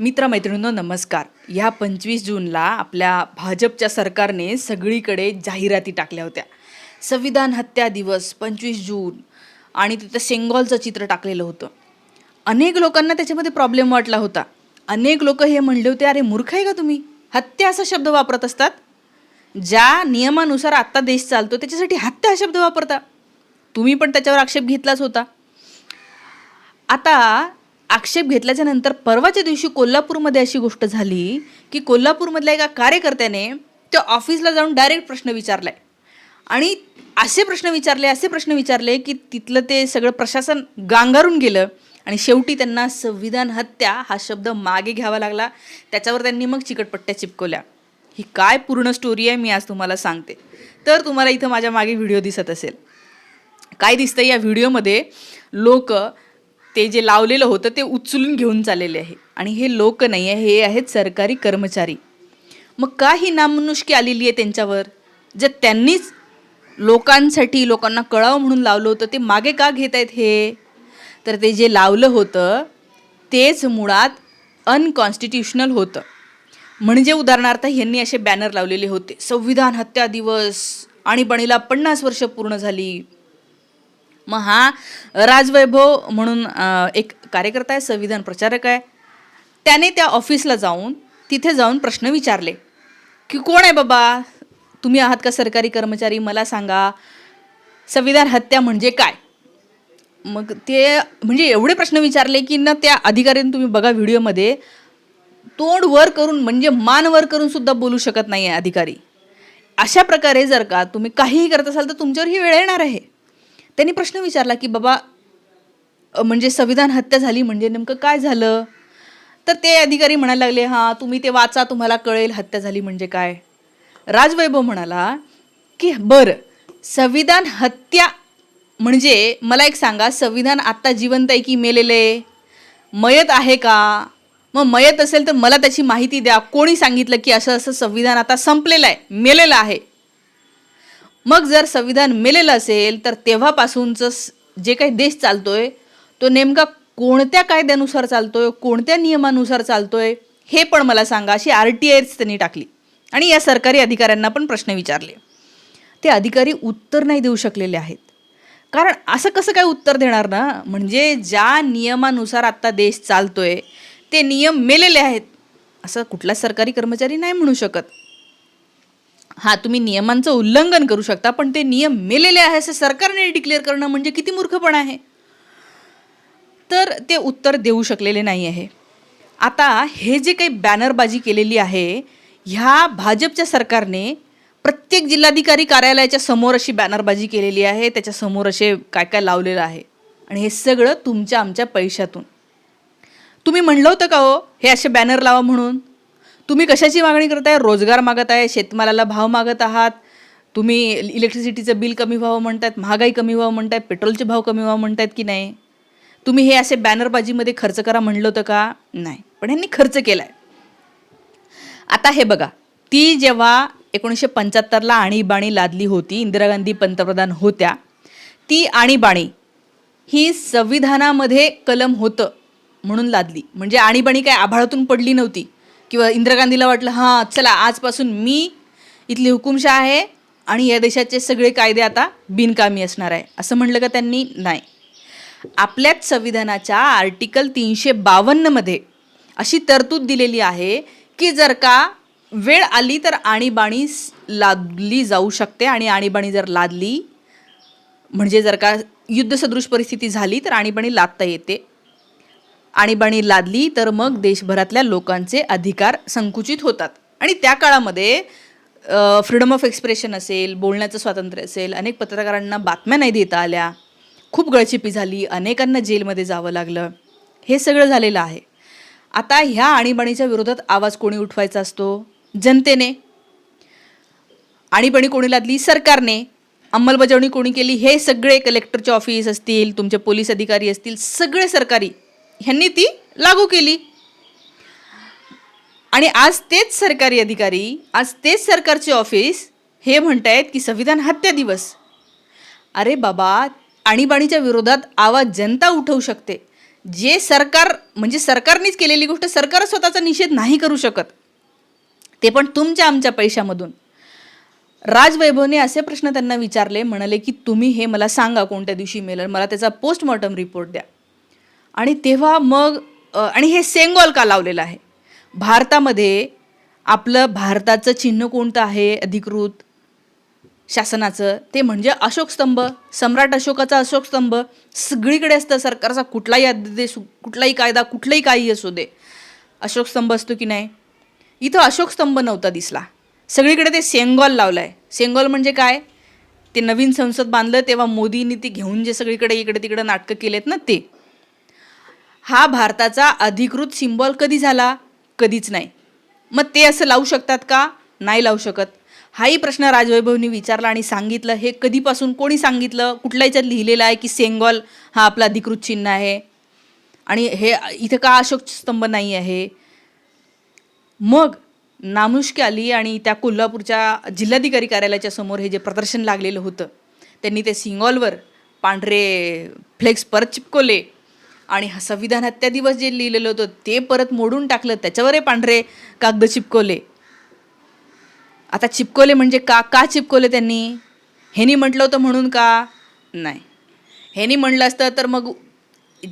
मित्रमैत्रिणींनो नमस्कार. ह्या पंचवीस जूनला आपल्या भाजपच्या सरकारने सगळीकडे जाहिराती टाकल्या होत्या. संविधान हत्या दिवस पंचवीस जून आणि तिथं सेंगॉलचं चित्र टाकलेलं होतं. अनेक लोकांना त्याच्यामध्ये प्रॉब्लेम वाटला होता. अनेक लोक हे म्हणले होते अरे मूर्ख आहे का तुम्ही? हत्या असा शब्द वापरत असतात? ज्या नियमानुसार आत्ता देश चालतो त्याच्यासाठी हत्या हा शब्द वापरता. तुम्ही पण त्याच्यावर आक्षेप घेतलाच होता. आता आक्षेप घेतल्याच्या नंतर परवाच्या दिवशी कोल्हापूरमध्ये अशी गोष्ट झाली की कोल्हापूरमधल्या एका कार्यकर्त्याने त्या ऑफिसला जाऊन डायरेक्ट प्रश्न विचारलाय. आणि असे प्रश्न विचारले असे प्रश्न विचारले की तिथलं ते सगळं प्रशासन गांगारून गेलं आणि शेवटी त्यांना संविधान हत्या हा शब्द मागे घ्यावा लागला. त्याच्यावर त्यांनी मग चिकटपट्ट्या चिपकवल्या. ही काय पूर्ण स्टोरी आहे मी आज तुम्हाला सांगते. तर तुम्हाला इथं माझ्या मागे व्हिडिओ दिसत असेल. काय दिसतं या व्हिडिओमध्ये लोक ते जे लावलेलं होतं ते उचलून घेऊन चाललेले आहे. आणि हे लोक नाही आहे हे आहेत सरकारी कर्मचारी. मग का ही नामनुष्की आलेली आहे त्यांच्यावर? जे त्यांनीच लोकांसाठी लोकांना कळावं म्हणून लावलं होतं ते मागे का घेत आहेत हे? तर ते जे लावलं होतं तेच मुळात अनकॉन्स्टिट्युशनल होतं. म्हणजे उदाहरणार्थ यांनी असे बॅनर लावलेले होते. संविधान हत्या दिवस आणीबाणीला पन्नास वर्ष पूर्ण झाली. मग हा राजवैभव म्हणून एक कार्यकर्ता आहे संविधान प्रचारक आहे. त्याने त्या ऑफिसला जाऊन तिथे जाऊन प्रश्न विचारले. की कोण आहे बाबा? तुम्ही आहात का सरकारी कर्मचारी? मला सांगा. संविधान हत्या म्हणजे काय? मग ते म्हणजे एवढे प्रश्न विचारले की ना त्या अधिकाऱ्यांनी तुम्ही बघा व्हिडिओमध्ये तोंड वर करून म्हणजे मान वर करून सुद्धा बोलू शकत नाही आहे अधिकारी. अशा प्रकारे जर का तुम्ही काहीही करत असाल तर तुमच्यावर ही वेळ येणार आहे. त्यांनी प्रश्न विचारला की बाबा म्हणजे संविधान हत्या झाली म्हणजे नेमकं काय झालं? तर ते अधिकारी म्हणायला लागले हां तुम्ही ते वाचा तुम्हाला कळेल हत्या झाली म्हणजे काय. राजवैभव म्हणाला की बरं संविधान हत्या म्हणजे मला एक सांगा संविधान आत्ता जिवंत आहे की मेलेले मयत आहे का? मग मयत असेल तर मला त्याची माहिती द्या. कोणी सांगितलं की असं असं संविधान आता संपलेलं आहे मेलेलं आहे? मग जर संविधान मेलेलं असेल तर तेव्हापासूनचं जे काही देश चालतोय तो नेमका कोणत्या कायद्यानुसार चालतोय कोणत्या नियमानुसार चालतोय हे पण मला सांगा अशी आर टी आयच त्यांनी टाकली. आणि या सरकारी अधिकाऱ्यांना पण प्रश्न विचारले. ते अधिकारी उत्तर नाही देऊ शकलेले आहेत. कारण असं कसं काय उत्तर देणार ना? म्हणजे ज्या नियमानुसार आत्ता देश चालतोय ते नियम मेलेले आहेत. असं कुठलाच सरकारी कर्मचारी नाही म्हणू शकत. हां तुम्ही नियमांचं उल्लंघन करू शकता पण ते नियम मेलेले आहे असं सरकारने डिक्लेअर करणं म्हणजे किती मूर्खपणा आहे? तर ते उत्तर देऊ शकलेले नाही आहे. आता हे जे काही बॅनरबाजी केलेली आहे ह्या भाजपच्या सरकारने प्रत्येक जिल्हाधिकारी कार्यालयाच्या समोर अशी बॅनरबाजी केलेली आहे त्याच्यासमोर असे काय काय लावलेलं आहे. आणि हे सगळं तुमच्या आमच्या पैशातून. तुम्ही म्हणलं होतं का हो हे असे बॅनर लावा म्हणून? तुम्ही कशाची मागणी करताय? रोजगार मागत आहे शेतमालाला भाव मागत आहात. तुम्ही इलेक्ट्रिसिटीचं बिल कमी व्हावं म्हणतायत महागाई कमी व्हावं म्हणतायत पेट्रोलचे भाव कमी व्हावं म्हणतायत की नाही? तुम्ही हे असे बॅनरबाजीमध्ये खर्च करा म्हणलं होतं का? नाही. पण ह्यांनी खर्च केला आहे आता हे बघा. ती जेव्हा एकोणीसशे पंच्याहत्तरला आणीबाणी लादली होती इंदिरा गांधी पंतप्रधान होत्या ती आणीबाणी ही संविधानामध्ये कलम होतं म्हणून लादली. म्हणजे आणीबाणी काय आभाळातून पडली नव्हती. किंवा इंदिरा गांधीला वाटलं हां चला आजपासून मी इथली हुकुमशाह आहे आणि या देशाचे सगळे कायदे आता बिनकामी असणार आहे. असं म्हटलं का त्यांनी? नाही. आपल्याच संविधानाच्या आर्टिकल तीनशे बावन्नमध्ये अशी तरतूद दिलेली आहे की जर का वेळ आली तर आणीबाणी लादली जाऊ शकते आणि आणीबाणी जर लादली म्हणजे जर का युद्धसदृश परिस्थिती झाली तर आणीबाणी लादता येते. आणीबाणी लादली तर मग देशभरातल्या लोकांचे अधिकार संकुचित होतात. आणि त्या काळामध्ये फ्रीडम ऑफ एक्सप्रेशन असेल बोलण्याचं स्वातंत्र्य असेल अनेक पत्रकारांना बातम्या नाही देता आल्या. खूप गळचिपी झाली अनेकांना जेलमध्ये जावं लागलं. हे सगळं झालेलं आहे. आता ह्या आणीबाणीच्या विरोधात आवाज कोणी उठवायचा असतो? जनतेने. आणीबाणी कोणी लादली? सरकारने. अंमलबजावणी कोणी केली? हे सगळे कलेक्टरचे ऑफिस असतील तुमचे पोलीस अधिकारी असतील सगळे सरकारी. ह्यांनी ती लागू केली. आणि आज तेच सरकारी अधिकारी आज तेच सरकारचे ऑफिस हे म्हणतायत की संविधान हत्या दिवस. अरे बाबा आणीबाणीच्या विरोधात आवाज जनता उठवू शकते. जे सरकार म्हणजे सरकारनेच केलेली गोष्ट सरकार स्वतःचा निषेध नाही करू शकत. ते पण तुमच्या आमच्या पैशामधून. राजवैभवने असे प्रश्न त्यांना विचारले म्हणाले की तुम्ही हे मला सांगा कोणत्या दिवशी मिळेल मला त्याचा पोस्टमॉर्टम रिपोर्ट द्या. आणि तेव्हा मग आणि हे सेंगॉल का लावलेलं आहे? भारतामध्ये आपलं भारताचं चिन्ह कोणतं आहे अधिकृत? शासनाचं? ते म्हणजे अशोक स्तंभ सम्राट अशोकाचा अशोक स्तंभ. सगळीकडे असतं सरकारचा कुठलाही आदेश कुठलाही कायदा कुठलाही काही असू दे. अशोक स्तंभ असतो की नाही? इथं अशोक स्तंभ नव्हता दिसला. सगळीकडे ते सेंगॉल लावलं आहे सेंगॉल म्हणजे काय? ते नवीन संसद बांधलं तेव्हा मोदींनी ते घेऊन जे सगळीकडे इकडे तिकडे नाटकं केलेत ना ते. हा भारताचा अधिकृत सिम्बॉल कधी झाला? कधीच नाही. मग ते असं लावू शकतात का? नाही लावू शकत. हाही प्रश्न राजवैभवनी विचारला आणि सांगितलं. हे कधीपासून कोणी सांगितलं? कुठल्या याच्यात लिहिलेलं आहे की सेंगॉल हा आपला अधिकृत चिन्ह आहे? आणि हे इथं का अशोक स्तंभ नाही आहे? मग नामुष्की आली आणि त्या कोल्हापूरच्या जिल्हाधिकारी कार्यालयाच्या समोर हे जे प्रदर्शन लागलेलं होतं त्यांनी ते सिंगॉलवर पांढरे फ्लेक्स परत चिपकवले. आणि हा संविधान हत्या दिवस जे लिहिलेलं होतं ते परत मोडून टाकलं. त्याच्यावरही पांढरे कागद चिपकवले. आता चिपकवले म्हणजे का? का चिपकवले त्यांनी? ह्यानी म्हटलं होतं म्हणून का? नाही. ह्यानी म्हणलं असतं तर मग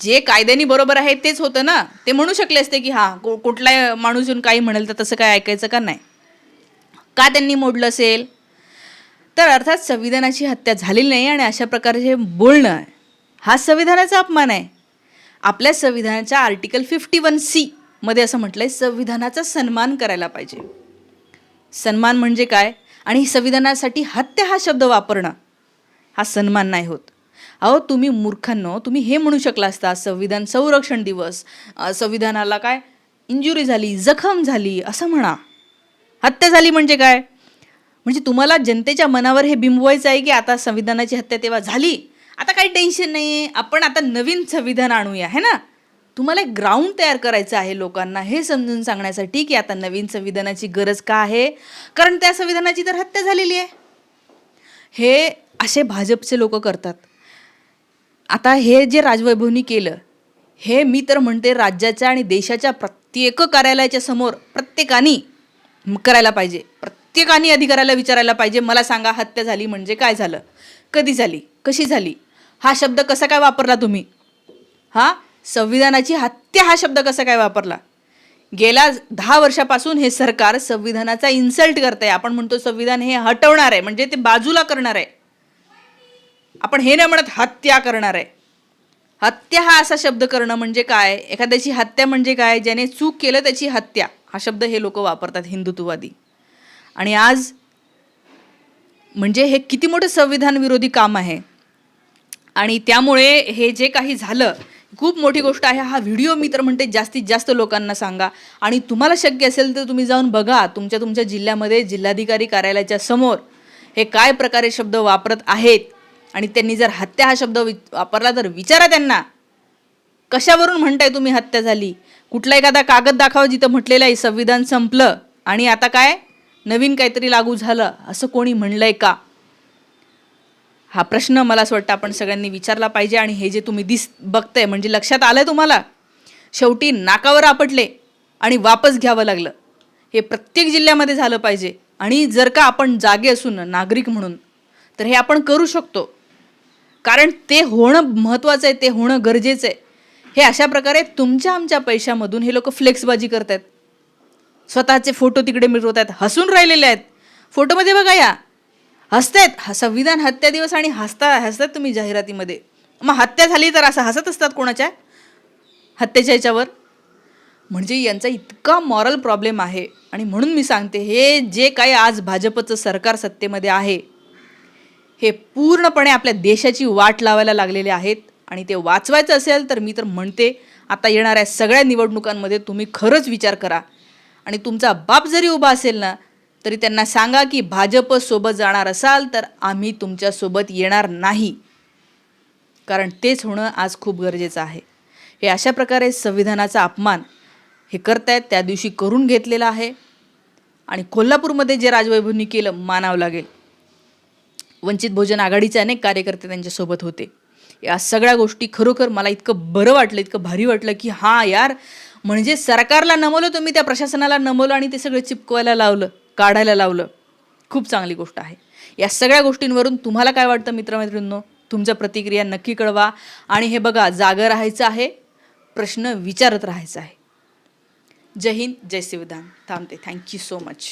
जे कायद्यानी बरोबर आहे तेच होतं ना? ते म्हणू शकले असते की हां को कुठला माणूस येऊन काही म्हणेल तर तसं काय ऐकायचं का? नाही. का त्यांनी मोडलं असेल? तर अर्थात संविधानाची हत्या झालेली नाही आणि अशा प्रकारचे बोलणं आहे. हा संविधानाचा अपमान आहे. आपल्या संविधानाच्या आर्टिकल फिफ्टी वन सी मध्ये असं म्हटलं आहे संविधानाचा सन्मान करायला पाहिजे. सन्मान म्हणजे काय? आणि संविधानासाठी हत्या हा शब्द वापरणं हा सन्मान नाही होत. अहो तुम्ही मूर्खांनो तुम्ही हे म्हणू शकला असता संविधान संरक्षण दिवस संविधानाला काय? इंजुरी झाली जखम झाली असं म्हणा. हत्या झाली म्हणजे काय? म्हणजे तुम्हाला जनतेच्या मनावर हे बिंबवायचं आहे की आता संविधानाची हत्या तेव्हा झाली आता काही टेन्शन नाही आहे आपण आता नवीन संविधान आणूया है ना? तुम्हाला एक ग्राउंड तयार करायचं आहे लोकांना हे समजून सांगण्यासाठी की आता नवीन संविधानाची गरज का आहे? कारण त्या संविधानाची तर हत्या झालेली आहे. हे असे भाजपचे लोक करतात. आता हे जे राजवैभवनी केलं हे मी तर म्हणते राज्याच्या आणि देशाच्या प्रत्येक कार्यालयाच्या समोर प्रत्येकानी करायला पाहिजे. प्रत्येकाने अधिकाऱ्याला विचारायला पाहिजे मला सांगा हत्या झाली म्हणजे काय झालं? कधी झाली? कशी झाली? हा शब्द कसा काय वापरला तुम्ही? हा? संविधानाची हत्या हा शब्द कसा काय वापरला? गेल्या दहा वर्षापासून हे सरकार संविधानाचा इन्सल्ट करत आहे आपण म्हणतो संविधान हे हटवणार आहे म्हणजे ते बाजूला करणार आहे. आपण हे नाही म्हणत हत्या करणार आहे. हत्या हा असा शब्द करणं म्हणजे काय? एखाद्याची हत्या म्हणजे काय? ज्याने चूक केलं त्याची हत्या. हा शब्द हे लोक वापरतात हिंदुत्ववादी. आणि आज म्हणजे हे किती मोठं संविधान विरोधी काम आहे? आणि त्यामुळे हे जे काही झालं खूप मोठी गोष्ट आहे. हा व्हिडिओ मी तर म्हणते जास्तीत जास्त लोकांना सांगा. आणि तुम्हाला शक्य असेल तर तुम्ही जाऊन बघा तुमच्या तुमच्या जिल्ह्यामध्ये जिल्हाधिकारी कार्यालयाच्या समोर हे काय प्रकारे शब्द वापरत आहेत. आणि त्यांनी जर हत्या हा शब्द वि वापरला तर विचारा त्यांना. कशावरून म्हणताय तुम्ही हत्या झाली? कुठला एखादा कागद दाखवा जिथं म्हटलेलं आहे संविधान संपलं आणि आता काय? नवीन काहीतरी लागू झालं. असं कोणी म्हणलंय का? हा प्रश्न मला असं वाटतं आपण सगळ्यांनी विचारला पाहिजे आणि हे जे तुम्ही दिस बघताय म्हणजे लक्षात आलं तुम्हाला? शेवटी नाकावर आपटले आणि वापस घ्यावं लागलं. हे प्रत्येक जिल्ह्यामध्ये झालं पाहिजे. आणि जर का आपण जागे असून नागरिक म्हणून तर हे आपण करू शकतो. कारण ते होणं महत्त्वाचं आहे ते होणं गरजेचं आहे. हे अशा प्रकारे तुमच्या आमच्या पैशामधून हे लोक फ्लेक्सबाजी करत आहेत स्वतःचे फोटो तिकडे मिळवत आहेत हसून राहिलेले आहेत. फोटोमध्ये बघा या. हसतेत. हा संविधान हत्या दिवस आणि हसता हसतात तुम्ही जाहिरातीमध्ये. मग हत्या झाली तर असं हसत असतात कोणाच्या? हत्येच्या याच्यावर? म्हणजे यांचा इतका मॉरल प्रॉब्लेम आहे. आणि म्हणून मी सांगते हे जे काही आज भाजपचं सरकार सत्तेमध्ये आहे हे पूर्णपणे आपल्या देशाची वाट लावायला लागलेले आहेत. आणि ते वाचवायचं असेल तर मी तर म्हणते आता येणाऱ्या सगळ्या निवडणुकांमध्ये तुम्ही खरंच विचार करा. आणि तुमचा बाप जरी उभा असेल ना तरी त्यांना सांगा की भाजप सोबत जाणार असाल तर आम्ही तुमच्यासोबत येणार नाही. कारण तेच होणं आज खूप गरजेचं आहे. हे अशा प्रकारे संविधानाचा अपमान हे करतायत त्या दिवशी करून घेतलेला आहे. आणि कोल्हापूरमध्ये जे राजवैभवनी केलं मानावं लागेल. वंचित बहुजन आघाडीचे अनेक कार्यकर्ते त्यांच्यासोबत होते. या सगळ्या गोष्टी खरोखर मला इतकं बरं वाटलं इतकं भारी वाटलं की हां यार म्हणजे सरकारला नमवलं तुम्ही त्या प्रशासनाला नमवलं आणि ते सगळं चिपकवायला लावलं. काढायला लावलं. खूप चांगली गोष्ट आहे. या सगळ्या गोष्टींवरून तुम्हाला काय वाटतं मित्रमैत्रिणींनो? तुमच्या प्रतिक्रिया नक्की कळवा. आणि हे बघा जागं राहायचं आहे प्रश्न विचारत राहायचा आहे. जय हिंद जय संविधान थांबते. Thank you so much